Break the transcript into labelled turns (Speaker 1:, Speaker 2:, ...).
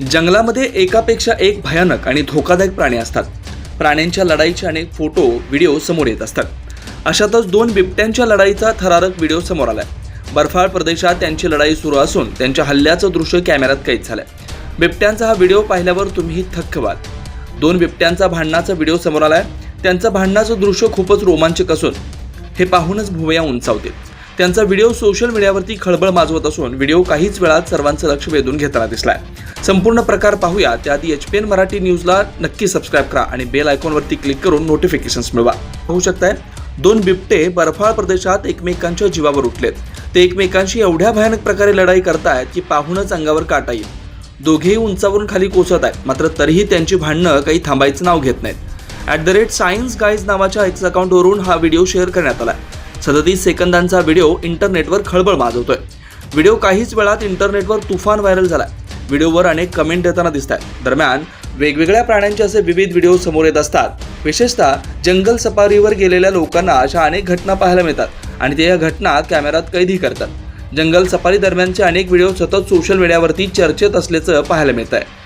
Speaker 1: जंगलामध्ये एकापेक्षा एक भयानक आणि धोकादायक प्राणी असतात. प्राण्यांच्या लढाईचे अनेक फोटो व्हिडिओ समोर येत असतात. अशातच दोन बिबट्यांच्या लढाईचा थरारक व्हिडिओ समोर आलाय. बर्फाळ प्रदेशात त्यांची लढाई सुरू असून त्यांच्या हल्ल्याचं दृश्य कॅमेऱ्यात कैद झालंय. बिबट्यांचा हा व्हिडिओ पाहिल्यावर तुम्ही थक्क व्हाल. दोन बिबट्यांचा भांडणाचा व्हिडिओ समोर आलाय. त्यांचं भांडणाचं दृश्य खूपच रोमांचक असून हे पाहूनच भुवया उंचावतील. त्यांचा व्हिडिओ सोशल मीडियावरती खळबळ माजवत असून व्हिडिओ काहीच वेळात सर्वांचं लक्ष वेधून घेताना दिसलाय. संपूर्ण प्रकार पाहूया. त्याआधी एच पी एन मराठी न्यूजला नक्की सबस्क्राईब करा आणि बेल आयकॉनवरती क्लिक करून नोटिफिकेशन्स मिळवा. पाहू शकताय दोन बिबटे बर्फाळ प्रदेशात एकमेकांच्या जीवावर उठलेत. ते एकमेकांशी एवढ्या भयानक प्रकारे लढाई करतायत की पाहूनच अंगावर काटा येईल. दोघेही उंचावरून खाली कोसळत आहेत. मात्र तरीही त्यांची भांडणं काही थांबायचं नाव घेत नाहीत. At the rate science guys नावाच्या एक्स अकाउंटवरून हा व्हिडिओ शेअर करण्यात आला सदतीस सेकंदांचा व्हिडिओ इंटरनेटवर खळबळ माजवतोय. व्हिडिओ काहीच वेळात इंटरनेटवर तुफान व्हायरल झाला व्हिडिओवर अनेक कमेंट देताना दिसत आहेत दरम्यान वेगवेगळ्या प्राण्यांचे असे विविध व्हिडिओ समोर येत असतात. विशेषतः जंगल सफारीवर गेलेल्या लोकांना अशा अनेक घटना पाहायला मिळतात आणि ते या घटना कॅमेऱ्यात कैदी करतात. जंगल सफारी दरम्यानचे अनेक व्हिडिओ सतत सोशल मीडियावरती चर्चेत असल्याचं पाहायला मिळत आहे